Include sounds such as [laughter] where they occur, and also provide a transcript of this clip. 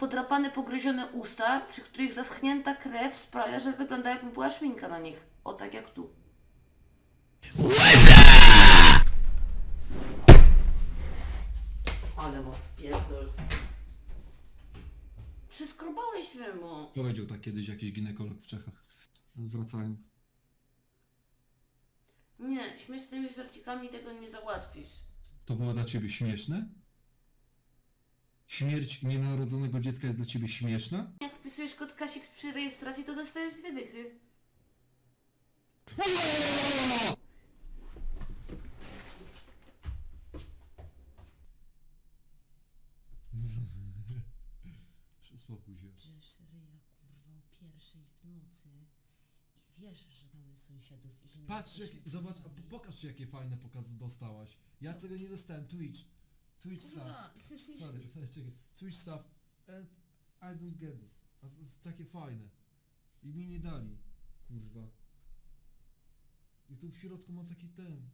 podrapane, pogryzione usta, przy których zaschnięta krew sprawia, że wygląda jakby była szminka na nich. O, tak jak tu. Ale ma pierdol. Przeskrobałeś rymu. Powiedział tak kiedyś jakiś ginekolog w Czechach. Wracając. Nie, śmiesznymi żarcikami tego nie załatwisz. To było dla ciebie śmieszne? Śmierć nienarodzonego dziecka jest dla ciebie śmieszna? Jak wpisujesz kod Kasik przy rejestracji, to dostajesz dwie dychy. Uspokój się. Drzesz ryja kurwa o pierwszej w nocy i wiesz, że mamy sąsiadów i że nie Patrz, jak, zobacz, sami. a pokaż jakie fajne pokazy dostałaś. Ja Co? tego nie dostałem. Twitch. Twitch stuff. Sorry, [laughs] czekaj. Twitch stuff. And I don't get this. A takie fajne. I mi nie dali. Kurwa. I tu w środku mam taki ten.